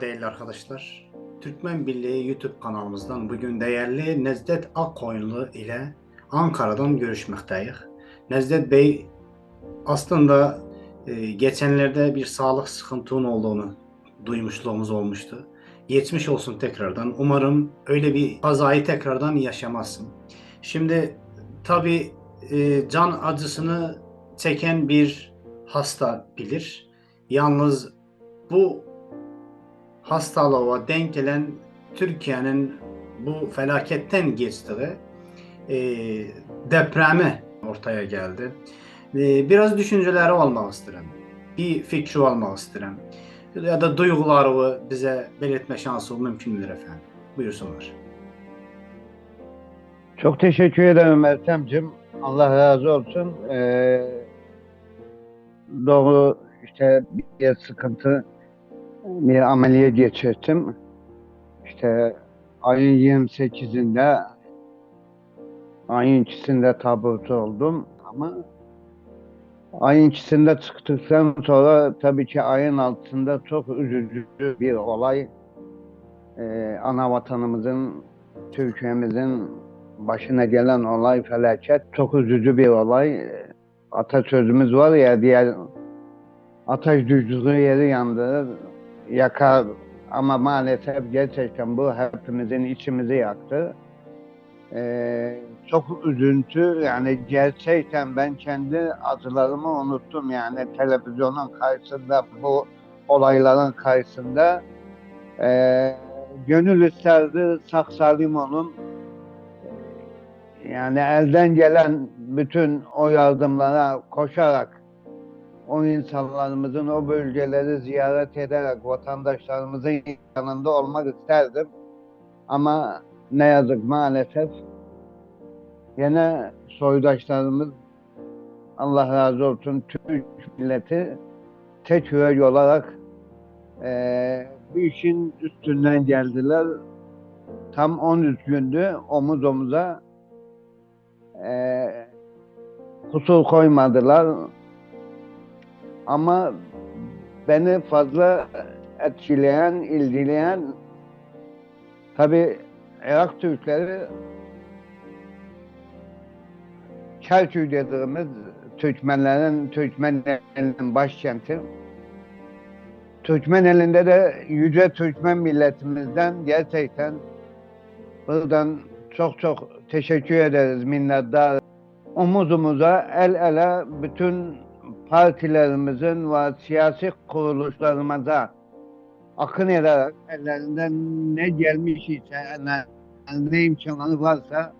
Değerli arkadaşlar. Türkmen Birliği YouTube kanalımızdan bugün değerli Nezdet Akkoyunlu ile Ankara'dan görüşmekteyiz. Nezdet Bey aslında e, geçenlerde bir sağlık sıkıntının olduğunu duymuşluğumuz olmuştu. Geçmiş olsun tekrardan. Umarım öyle bir kazayı tekrardan yaşamazsın. Şimdi tabi can acısını çeken bir hasta bilir. Yalnız bu hastalığa denk gelen Türkiye'nin bu felaketten geçtiği e, depremi ortaya geldi. E, biraz düşünceleri almak isterim. Bir fikri almak isterim. Ya da duyguları bize belirtme şansı mümkün müdür efendim? Buyursunlar. Çok teşekkür ederim Ertem'cim. Allah razı olsun. Ee, doğru işte bir sıkıntı bir ameliyat geçirdim. İşte ayın 28'inde ayın ikisinde taburcu oldum ama ayın ikisinde çıktıktan sonra tabii ki ayın altında çok üzücü bir olay. Ee, ana vatanımızın, Türkiye'mizin başına gelen olay felaket. Çok üzücü bir olay. Atasözümüz var ya diğer ateş düştüğü yeri yandırır, yakar ama maalesef gerçekten bu hepimizin içimizi yaktı. Ee, çok üzüntü yani gerçekten ben kendi acılarımı unuttum yani televizyonun karşısında bu olayların karşısında ee, gönül isterdi Saksa Limon'un yani elden gelen bütün o yardımlara koşarak o insanlarımızın o bölgeleri ziyaret ederek vatandaşlarımızın yanında olmak isterdim. Ama ne yazık maalesef yine soydaşlarımız Allah razı olsun Türk milleti tek yürek olarak eee bu işin üstünden geldiler. Tam 13 gündü omuz omuza eee kusur koymadılar. Ama beni fazla etkileyen, ilgileyen tabi Irak Türkleri Çerkü dediğimiz Türkmenlerin, Türkmenlerin başkenti. Türkmen elinde de yüce Türkmen milletimizden gerçekten buradan çok çok teşekkür ederiz minnettar. Omuz omuza el ele bütün partilerimizin ve siyasi kuruluşlarımıza akın ederek ellerinden ne gelmiş ise ne imkanları varsa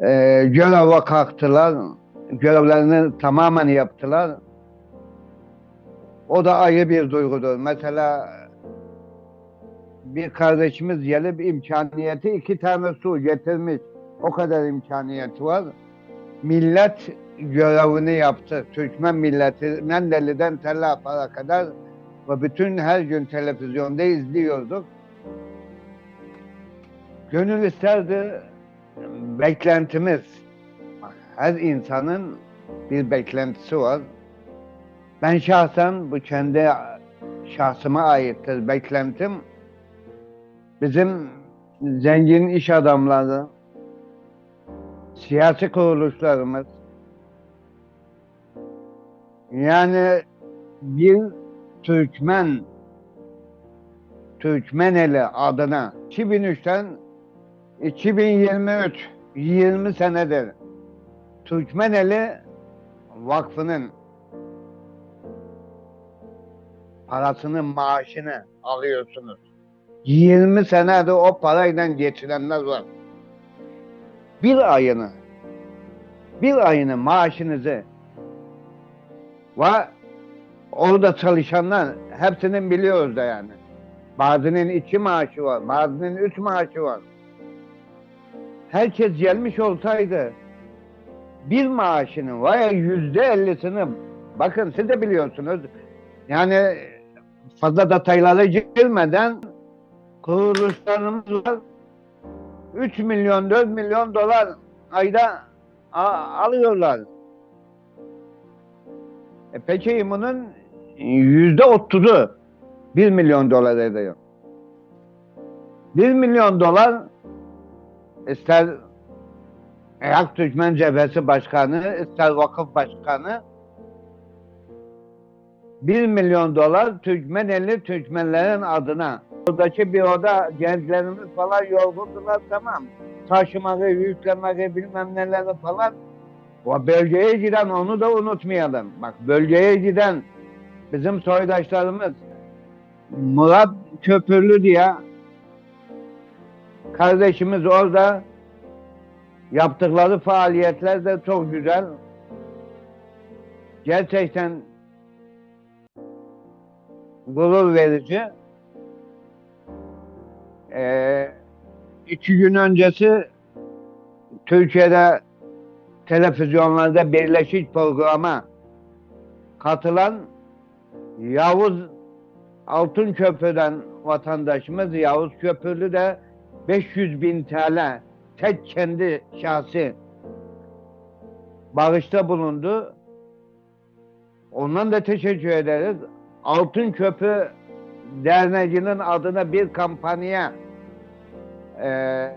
e, göreve kalktılar. Görevlerini tamamen yaptılar. O da ayrı bir duygudur. Mesela bir kardeşimiz gelip imkaniyeti iki tane su getirmiş. O kadar imkaniyeti var. Millet görevini yaptı. Türkmen milleti Mendeli'den Tel kadar ve bütün her gün televizyonda izliyorduk. Gönül isterdi beklentimiz. Her insanın bir beklentisi var. Ben şahsen bu kendi şahsıma aittir beklentim. Bizim zengin iş adamları, siyasi kuruluşlarımız, yani bir Türkmen Türkmeneli adına 2003'ten 2023 20 senedir Türkmeneli Vakfı'nın parasını, maaşını alıyorsunuz. 20 senedir o parayla geçirenler var. Bir ayını, bir ayını maaşınızı ve orada çalışanlar hepsinin biliyoruz da yani. Bazının iki maaşı var, bazının üç maaşı var. Herkes gelmiş olsaydı bir maaşının veya yüzde ellisini bakın siz de biliyorsunuz yani fazla detaylara girmeden kuruluşlarımız var 3 milyon 4 milyon dolar ayda alıyorlar. E peki yüzde otuzu 1 milyon dolar ediyor. 1 milyon dolar ister Irak Türkmen Cephesi Başkanı, ister vakıf başkanı 1 milyon dolar Türkmeneli Türkmenlerin adına. Buradaki bir oda gençlerimiz falan yorgundular tamam. Taşımayı, yüklemeyi bilmem neleri falan. O bölgeye giden onu da unutmayalım. Bak bölgeye giden bizim soydaşlarımız Murat Köpürlü diye kardeşimiz orada yaptıkları faaliyetler de çok güzel. Gerçekten gurur verici. Ee, iki gün öncesi Türkiye'de televizyonlarda birleşik programa katılan Yavuz Altınköprü'den vatandaşımız Yavuz Köprülü de 500 bin TL tek kendi şahsi bağışta bulundu. Ondan da teşekkür ederiz. Altın Köprü Derneği'nin adına bir kampanya eee,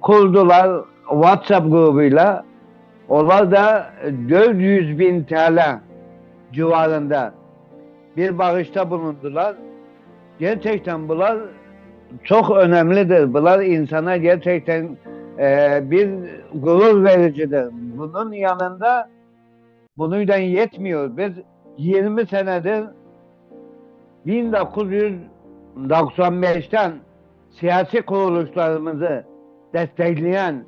kurdular WhatsApp grubuyla. Onlar da 400 bin TL civarında bir bağışta bulundular. Gerçekten bunlar çok önemlidir. Bunlar insana gerçekten eee, bir gurur vericidir. Bunun yanında bununla yetmiyor. Biz 20 senedir 1995'ten siyasi kuruluşlarımızı destekleyen,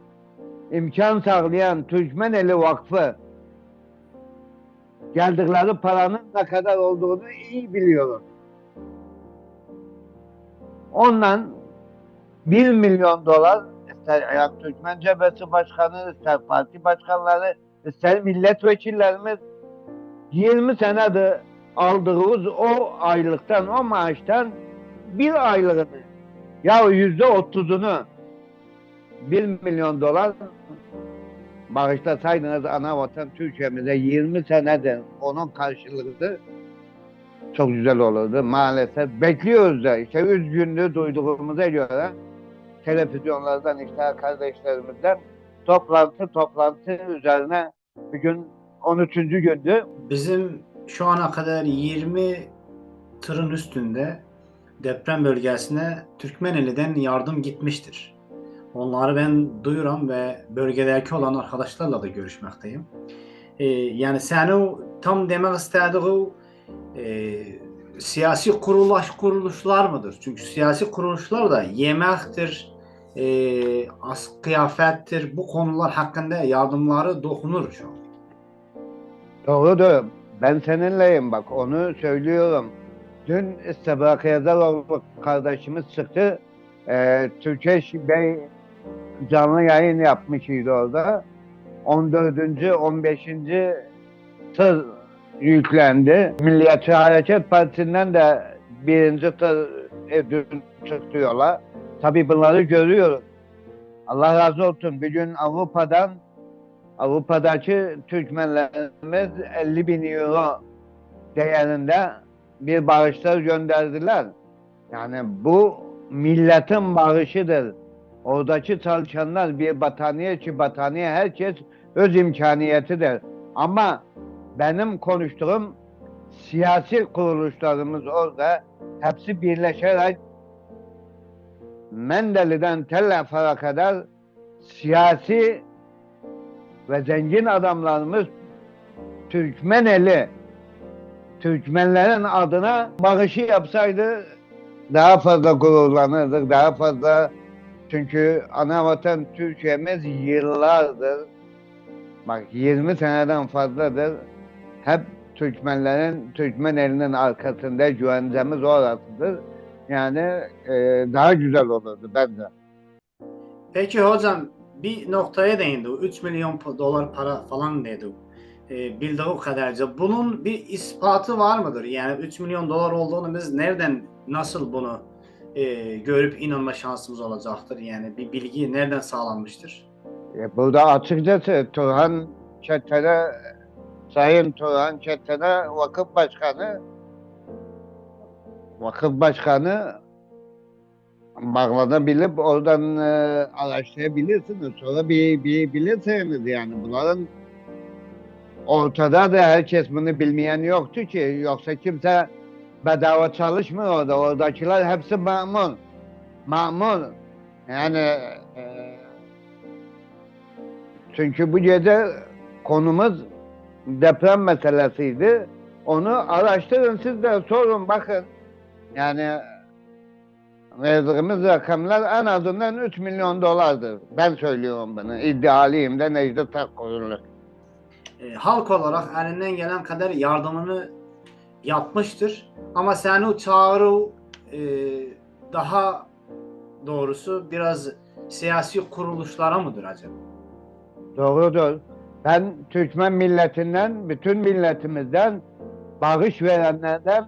imkan sağlayan Türkmeneli Vakfı geldikleri paranın ne kadar olduğunu iyi biliyoruz. Ondan 1 milyon dolar ister Ayak Türkmen Cephesi Başkanı, ister parti başkanları, ister milletvekillerimiz 20 senedir aldığımız o aylıktan, o maaştan bir aylığını ya yüzde otuzunu 1 milyon dolar bağışlasaydınız ana vatan Türkiye'mize 20 senedir onun karşılığı çok güzel olurdu. Maalesef bekliyoruz da işte üzgünlüğü duyduğumuza göre televizyonlardan işte kardeşlerimizden toplantı toplantı üzerine bugün 13. gündü. Bizim şu ana kadar 20 tırın üstünde deprem bölgesine Türkmeneli'den yardım gitmiştir. Onları ben duyuram ve bölgedeki olan arkadaşlarla da görüşmekteyim. Ee, yani seni tam demek istediği e, siyasi kuruluş kuruluşlar mıdır? Çünkü siyasi kuruluşlar da yemektir, e, as kıyafettir bu konular hakkında yardımları dokunur an. Doğrudur. Ben seninleyim bak onu söylüyorum. Dün İstibrak Yazaloğlu kardeşimiz çıktı. Ee, Türkeş Bey canlı yayın yapmışıydı orada. 14. 15. tır yüklendi. Milliyetçi Hareket Partisi'nden de birinci tır e, dün çıktı yola. Tabii bunları görüyoruz. Allah razı olsun. Bir gün Avrupa'dan Avrupa'daki Türkmenlerimiz 50 bin euro değerinde bir bağışlar gönderdiler. Yani bu milletin bağışıdır. Oradaki çalışanlar bir battaniye ki battaniye herkes öz imkaniyetidir. Ama benim konuştuğum siyasi kuruluşlarımız orada hepsi birleşerek Mendeli'den Tel kadar siyasi ve zengin adamlarımız Türkmeneli Türkmenlerin adına bağışı yapsaydı daha fazla gururlanırdık, daha fazla çünkü ana vatan Türkiye'miz yıllardır bak 20 seneden fazladır hep Türkmenlerin, Türkmen elinin arkasında güvencemiz orasıdır. Yani e, daha güzel olurdu bence. Peki hocam bir noktaya değindi. 3 milyon dolar para falan dedi. E, bildiği kadarca. Bunun bir ispatı var mıdır? Yani 3 milyon dolar olduğunu biz nereden, nasıl bunu e, görüp inanma şansımız olacaktır? Yani bir bilgi nereden sağlanmıştır? E, burada açıkçası Turhan Çeten'e Sayın Turhan Çeten'e vakıf başkanı vakıf başkanı bağlanabilip oradan e, araştırabilirsiniz. Sonra bir, bir bilirsiniz yani. Bunların ortada da herkes bunu bilmeyen yoktu ki. Yoksa kimse bedava çalışmıyor orada. Oradakiler hepsi mamur. Mamur. Yani e, çünkü bu gece konumuz deprem meselesiydi. Onu araştırın siz de sorun bakın. Yani verdiğimiz rakamlar en azından 3 milyon dolardır. Ben söylüyorum bunu. İddialıyım da Necdet Akkoyunlu. E, halk olarak elinden gelen kadar yardımını yapmıştır. Ama sen o çağrı e, daha doğrusu biraz siyasi kuruluşlara mıdır acaba? Doğrudur. Ben Türkmen milletinden, bütün milletimizden, bağış verenlerden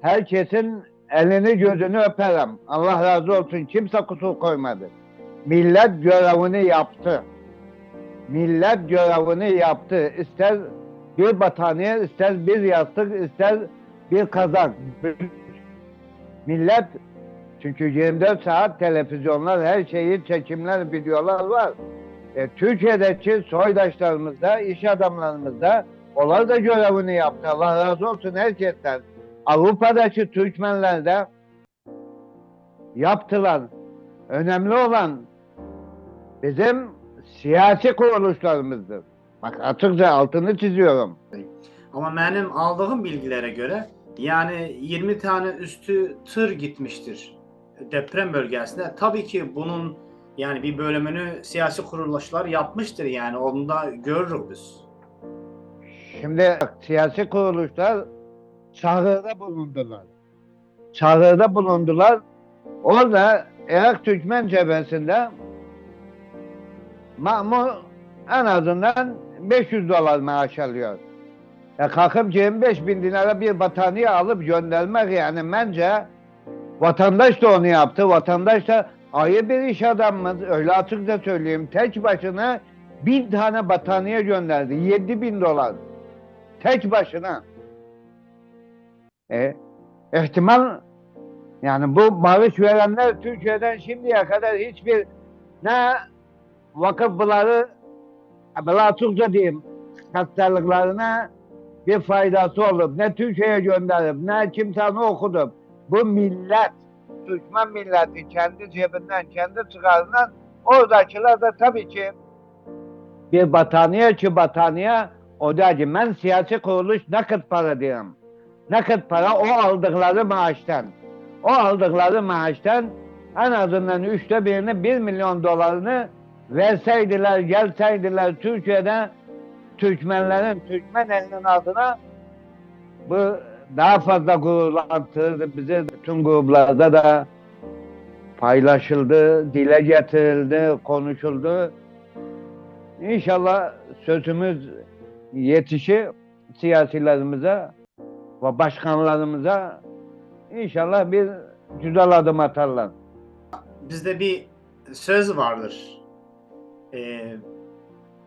herkesin elini gözünü öperim. Allah razı olsun. Kimse kusur koymadı. Millet görevini yaptı. Millet görevini yaptı. İster bir battaniye, ister bir yastık, ister bir kazak. Millet çünkü 24 saat televizyonlar, her şeyi, çekimler, videolar var. E, Türkiye'deki soydaşlarımız da, iş adamlarımız da onlar da görevini yaptı. Allah razı olsun herkesten. Avrupa'daki Türkmenler de yaptılar. Önemli olan bizim siyasi kuruluşlarımızdır. Bak açıkça altını çiziyorum. Ama benim aldığım bilgilere göre yani 20 tane üstü tır gitmiştir deprem bölgesinde. Tabii ki bunun yani bir bölümünü siyasi kuruluşlar yapmıştır yani onu da görürüz biz. Şimdi siyasi kuruluşlar çağrıda bulundular. Çağrıda bulundular. Orada Irak Türkmen cephesinde mamur en azından 500 dolar maaş alıyor. Ya kalkıp 25 bin dinara bir battaniye alıp göndermek yani bence vatandaş da onu yaptı. Vatandaş da ayı bir iş adamımız öyle açıkça söyleyeyim. Tek başına bin tane battaniye gönderdi. 7 bin dolar. Tek başına. E, ihtimal yani bu bağış verenler Türkiye'den şimdiye kadar hiçbir ne vakıfları böyle açıkça diyeyim hastalıklarına bir faydası olup ne Türkiye'ye gönderip ne kimsenin okudup bu millet Türkmen milleti kendi cebinden kendi çıkarından oradakiler de tabii ki bir battaniye ki battaniye o ki ben siyasi kuruluş nakit para diyorum. Nakit para o aldıkları maaştan. O aldıkları maaştan en azından üçte birini bir milyon dolarını verseydiler, gelseydiler Türkiye'de Türkmenlerin, Türkmen elinin altına bu daha fazla gururlandırırdı bizi. Bütün gruplarda da paylaşıldı, dile getirildi, konuşuldu. İnşallah sözümüz yetişir siyasilerimize ve başkanlarımıza inşallah bir güzel adım atarlar. Bizde bir söz vardır. Ee,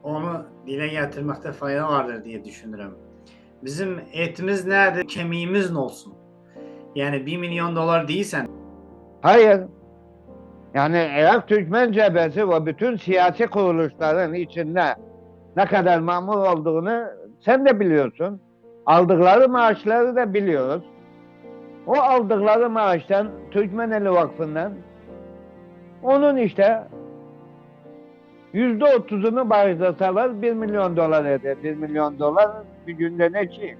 onu dile getirmekte fayda vardır diye düşünürüm. Bizim etimiz nerede, kemiğimiz ne olsun? Yani 1 milyon dolar değilsen Hayır. Yani Irak Türkmen cephesi ve bütün siyasi kuruluşların içinde ne kadar mamur olduğunu sen de biliyorsun. Aldıkları maaşları da biliyoruz. O aldıkları maaştan Türkmeneli Vakfı'ndan onun işte yüzde otuzunu bağışlasalar bir milyon dolar eder. Bir milyon dolar bir günde ne ki?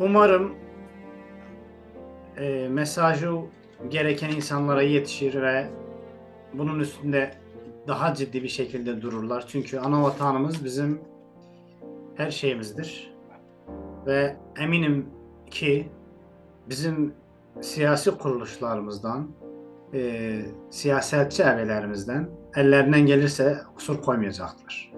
umarım e, mesajı gereken insanlara yetişir ve bunun üstünde daha ciddi bir şekilde dururlar. Çünkü ana vatanımız bizim her şeyimizdir. Ve eminim ki bizim siyasi kuruluşlarımızdan, e, siyasetçi evlerimizden ellerinden gelirse kusur koymayacaklar.